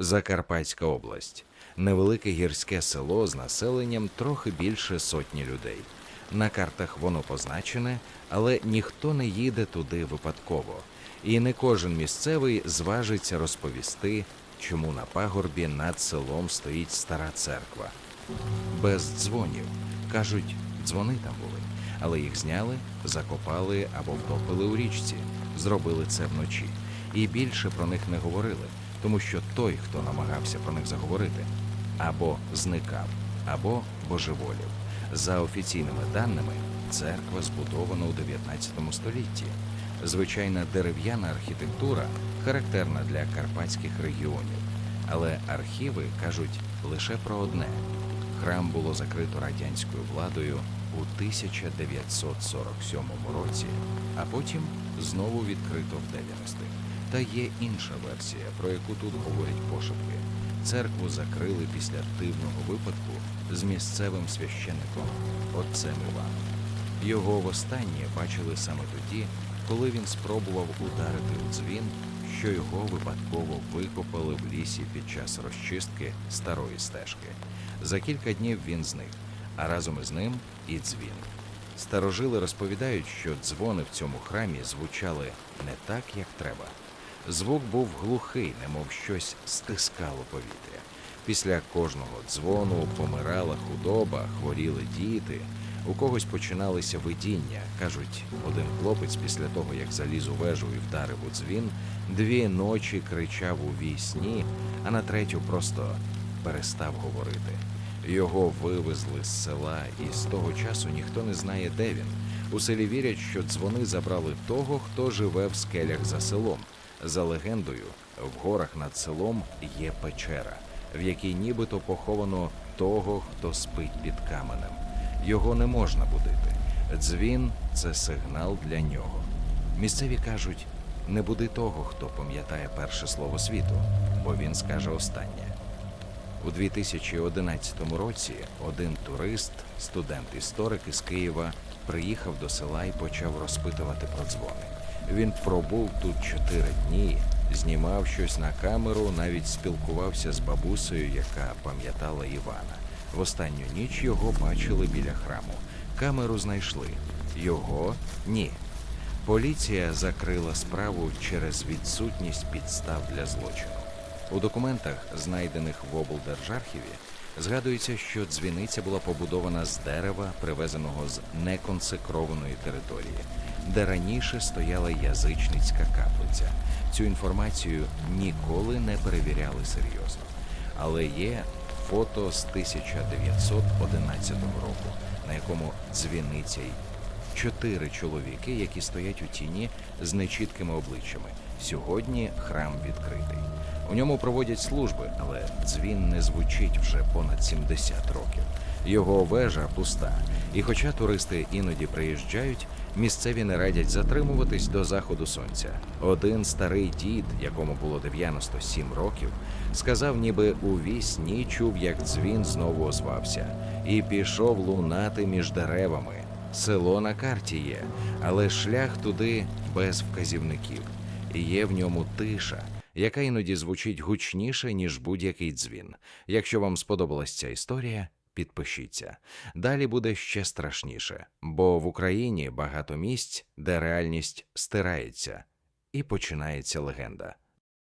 Закарпатська область невелике гірське село з населенням трохи більше сотні людей. На картах воно позначене, але ніхто не їде туди випадково, і не кожен місцевий зважиться розповісти, чому на пагорбі над селом стоїть стара церква. Без дзвонів кажуть, дзвони там були, але їх зняли, закопали або втопили у річці, зробили це вночі. І більше про них не говорили, тому що той, хто намагався про них заговорити, або зникав, або божеволів. За офіційними даними, церква збудована у 19 столітті. Звичайна дерев'яна архітектура характерна для карпатських регіонів. Але архіви кажуть лише про одне: храм було закрито радянською владою у 1947 році, а потім знову відкрито в 90-х. Та є інша версія, про яку тут говорять пошепки. Церкву закрили після дивного випадку з місцевим священником отцем Іваном. Його востаннє бачили саме тоді, коли він спробував ударити у дзвін, що його випадково викопали в лісі під час розчистки старої стежки. За кілька днів він зник, а разом із ним і дзвін. Старожили розповідають, що дзвони в цьому храмі звучали не так, як треба. Звук був глухий, немов щось стискало повітря. Після кожного дзвону помирала худоба, хворіли діти. У когось починалися видіння. Кажуть, один хлопець після того, як заліз у вежу і вдарив у дзвін, дві ночі кричав у вісні, а на третю просто перестав говорити. Його вивезли з села, і з того часу ніхто не знає, де він. У селі вірять, що дзвони забрали того, хто живе в скелях за селом. За легендою, в горах над селом є печера, в якій нібито поховано того, хто спить під каменем. Його не можна будити. Дзвін це сигнал для нього. Місцеві кажуть: не буди того, хто пам'ятає перше слово світу, бо він скаже останнє. У 2011 році один турист, студент-історик із Києва, приїхав до села і почав розпитувати про дзвони. Він пробув тут чотири дні, знімав щось на камеру, навіть спілкувався з бабусею, яка пам'ятала Івана. В останню ніч його бачили біля храму. Камеру знайшли. Його ні. Поліція закрила справу через відсутність підстав для злочину. У документах, знайдених в облдержархіві, згадується, що дзвіниця була побудована з дерева, привезеного з неконсекрованої території, де раніше стояла язичницька каплиця. Цю інформацію ніколи не перевіряли серйозно. Але є фото з 1911 року, на якому дзвіниця й чотири чоловіки, які стоять у тіні з нечіткими обличчями. Сьогодні храм відкритий. У ньому проводять служби, але дзвін не звучить вже понад 70 років. Його вежа пуста. І хоча туристи іноді приїжджають, місцеві не радять затримуватись до заходу сонця. Один старий дід, якому було 97 років, сказав, ніби у вісні чув, як дзвін знову озвався, і пішов лунати між деревами. Село на карті є, але шлях туди без вказівників. І є в ньому тиша, яка іноді звучить гучніше, ніж будь-який дзвін. Якщо вам сподобалась ця історія, підпишіться. Далі буде ще страшніше, бо в Україні багато місць, де реальність стирається, і починається легенда.